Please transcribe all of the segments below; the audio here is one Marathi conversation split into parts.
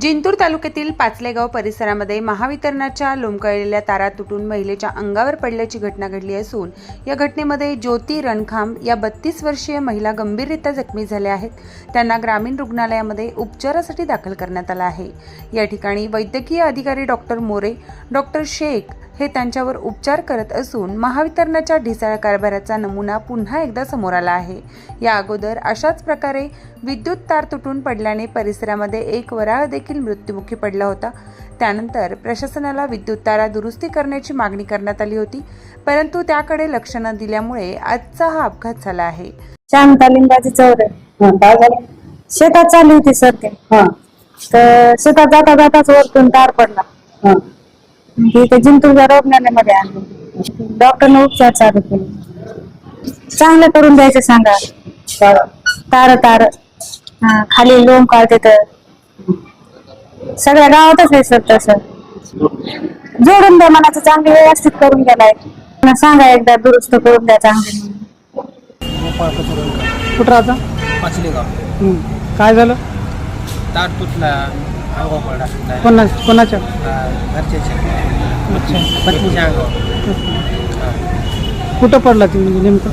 जिंतूर तालुक्यातील पाचलेगाव परिसरामध्ये महावितरणाच्या लोंबकळलेल्या तारा तुटून महिलेच्या अंगावर पडल्याची घटना घडली असून या घटनेमध्ये ज्योती रणखांब या बत्तीस वर्षीय महिला गंभीररित्या जखमी झाल्या आहेत. त्यांना ग्रामीण रुग्णालयामध्ये उपचारासाठी दाखल करण्यात आलं आहे. या ठिकाणी वैद्यकीय अधिकारी डॉक्टर मोरे डॉक्टर शेख हे त्यांच्यावर उपचार करत असून महावितरणाच्या ढिसाळ कारभाराचा नमुना पुन्हा एकदा समोर आला आहे. या अगोदर अशाच प्रकारे विद्युत तार तुटून पडल्याने परिसरामध्ये एक वराळ देखील मृत्युमुखी पडला होता. त्यानंतर प्रशासनाला विद्युत तारा दुरुस्ती करण्याची मागणी करण्यात आली होती परंतु त्याकडे लक्ष न दिल्यामुळे आजचा हा अपघात झाला आहे. शांता लिंबाची चौरे? काय झालं? शेतात चालली होती सर ते. हा. तर शेतात जाता जाताच वरतून तार पडला. हा तिथे जिंतूरच्या रुग्णालयामध्ये आणलं डॉक्टरने उपचार चालू केले. चांगलं करून द्यायचं सांगा. तार तार. हा खाली लोम काढते तर. सगळ्या गावातच आहे सर तसं. जोडून द्या मनाचं चांगली व्यवस्थित करून गेलाय सांगा एकदा दुरुस्त करून द्या चांगली. कुठं राहता. काय झालं? तार तुटला. कोणा कोणाच्या? अच्छा. पत्नीच्या अंगावर कुठं पडला ती म्हणजे नेमकं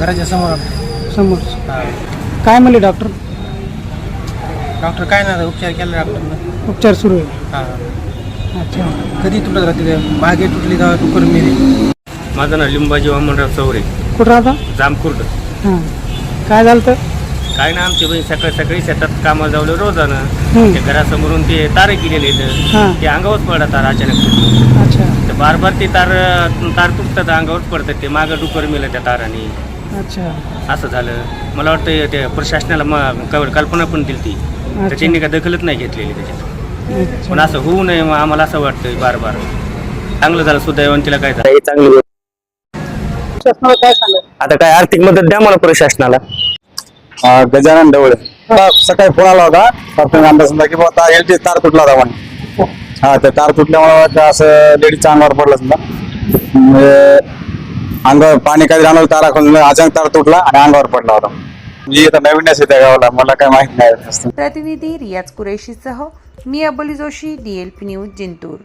घराच्या समोर समोर. काय म्हणले डॉक्टर? डॉक्टर काय ना उपचार केला डॉक्टरनं. उपचार सुरू आहे. हा. अच्छा. कधी तुटत राहते मागे तुटली तेव्हा तू करून मेली. माझं नाव लिंबाजी वामनराव चौरे. कुठं राहता? जामकुर्ड. हां. काय झालं तर? काय ना आमची बहीण सकाळी सकाळी शेतात कामाला जावलं रोजानं. हम्म. ते घरासमोरून ते तारे गेलेले. आहेत. ते अंगावर पडतात तार अचानक. अच्छा. ते बार बार ते तार तार तुटतात अंगावर पडतात. ते मागं डुकर मिळलं त्या ताराने. अच्छा. असं झालं. मला वाटतं ते प्रशासनाला कल्पना पण दिली ती. तर अच्छा. त्यांनी काय दखलच नाही घेतलेली त्याच्यात. पण असं होऊ नये मग आम्हाला असं वाटतं बार बार चांगलं झालं सुदैवान तिला काय झालं. हे आता काय आर्थिक मदत द्या मला प्रशासनाला. हा, गजानन ढवळे. मला सकाळी फोन आला होता. प्राथमिक अंदाज समजा की बाबा एलटी तार तुटला होता म्हणे. हा ते तार तुटल्यामुळे असं लेडीच्या अंगावर पडलं समजा. म्हणजे अंगावर पाणी काहीतरी आणलं तारा खोलून अचानक तार तुटला आणि अंगावर पडला होता. मी आता नवीनच आहे त्या गावाला मला काय माहीत नाही. प्रतिनिधी रियाज कुरेशीसह मी अबोली जोशी डीएलपी न्यूज जिंतूर.